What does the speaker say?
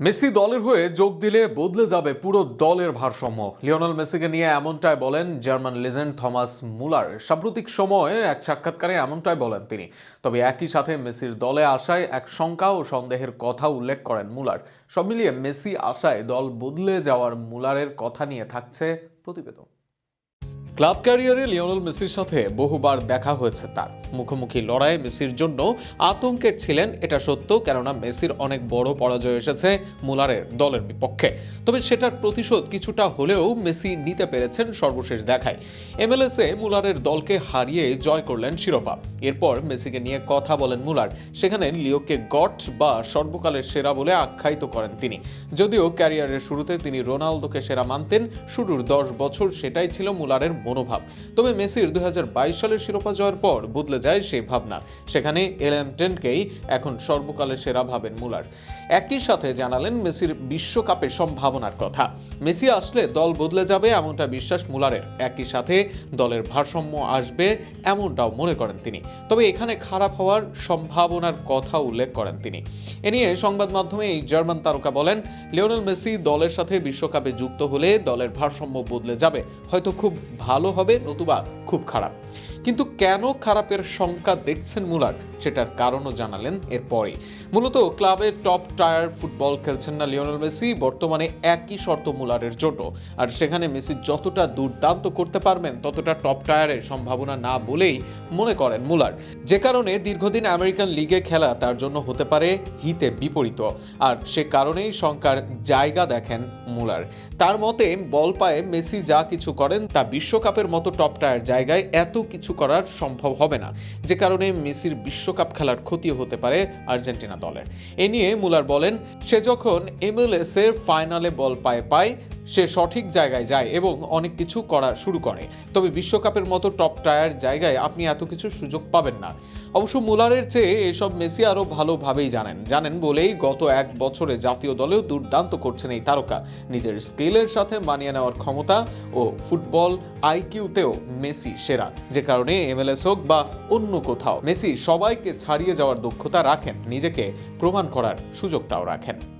Messi দলের হয়ে যোগ দিলে বদলে যাবে পুরো দলের ভারসাম্য। লিওনেল মেসিকে নিয়ে এমনটাই বলেন জার্মান লেজেন্ড থমাস মুলার। সাম্প্রতিক সময়ে এক সাক্ষাৎকারে এমনটাই বলেন তিনি। তবে একই সাথে মেসির দলে আসায় এক শঙ্কা ও সন্দেহের কথা উল্লেখ করেন মুলার। সব মিলিয়ে মেসি আসায় দল বদলে যাওয়ার মুলারের কথা নিয়ে থাকছে প্রতিবেদন। ক্লাব ক্যারিয়ারে লিওনেল মেসির সাথে বহুবার দেখা হয়েছে তার। মুখোমুখি লড়াই মেসির জন্য আতঙ্কের ছিলেন, এটা সত্য, কেননা মেসির অনেক বড় পরাজয় এসেছে মুলারের দলের বিপক্ষে। তবে সেটার প্রতিশোধ কিছুটা হলেও মেসি নিতে পেরেছেন সর্বশেষ দেখায়। এমএলএসে মুলারের দলকে হারিয়ে জয় করলেন শিরোপা। এরপর মেসিকে নিয়ে কথা বলেন মুলার। সেখানে লিওকে গট বা সর্বকালের সেরা বলে আখ্যায়িত করেন তিনি। যদিও ক্যারিয়ারের শুরুতে তিনি রোনালদোকে সেরা মানতেন, শুরুর দশ বছর সেটাই ছিল মুলারের মনোভাব। তবে মেসির দুই হাজার বাইশ সালের শিরোপা জয়ের পর বদলে যায় সেই ভাবনা। সেখানে এলএম টেনকেই এখন সর্বকালের সেরা ভাবেন মুলার। একই সাথে জানালেন মেসির বিশ্বকাপের সম্ভাবনার কথা। মেসি আসলে দল বদলে যাবে এমনটা বিশ্বাস মুলারের। একই সাথে দলের ভারসাম্য আসবে এমনটাও মনে করেন তিনি। তবে এখানে খারাপ হওয়ার সম্ভাবনার কথা উল্লেখ করেন তিনি। এ নিয়ে সংবাদ মাধ্যমে এই জার্মান তারকা বলেন, লিওনেল মেসি দলের সাথে বিশ্বকাপে যুক্ত হলে দলের ভারসাম্য বদলে যাবে। হয়তো খুব ভালো হবে, নতুবা খুব খারাপ। কিন্তু কেন খারাপের শঙ্কা দেখছেন মুলার সেটার কারণও জানালেন এরপরে মূলত ক্লাবের টপ টায়ার ফুটবল খেলছেন না লিওনেল মেসি, বর্তমানে একই শর্ত মুলারের জন্য। আর সেখানে মেসি যতটা দুর্দান্ত করতে পারবেন, ততটা টপ টায়ারের সম্ভাবনা না বলেই মনে করেন মুলার। যে কারণে দীর্ঘদিন আমেরিকান লিগে খেলা তার জন্য হতে পারে হিতে বিপরীত। আর সে কারণেই শঙ্কার জায়গা দেখেন মুলার। তার মতে, বল পায়ে মেসি যা কিছু করেন তা বিশ্বকাপের মতো টপ টায়ার জায়গায় এত কিছু করার সম্ভব হবে না। যে কারণে মেসির বিশ্বকাপ খেলার ক্ষতি হতে পারে আর্জেন্টিনা। দলের। এ নিয়ে মুলার বলেন সে যখন এমএলএস এর ফাইনালে বল পায়ে পায় সে সঠিক জায়গায় যায় এবং অনেক কিছু করা শুরু করে। তবে বিশ্বকাপের মতো টপ টায়ার জায়গায় আপনি এত কিছু সুযোগ পাবেন না। অবশ্য মুলারের চেয়ে এসব মেসি আরও ভালোভাবেই জানেন। জানেন বলেই গত এক বছরে জাতীয় দলেও দুর্দান্ত করছেন এই তারকা। নিজের স্কিলের সাথে মানিয়ে নেওয়ার ক্ষমতা ও ফুটবল আইকিউতেও মেসি সেরা। যে কারণে এমএলএস হোক বা অন্য কোথাও, মেসি সবাইকে ছাড়িয়ে যাওয়ার দক্ষতা রাখেন। নিজেকে প্রমাণ করার সুযোগটাও রাখেন।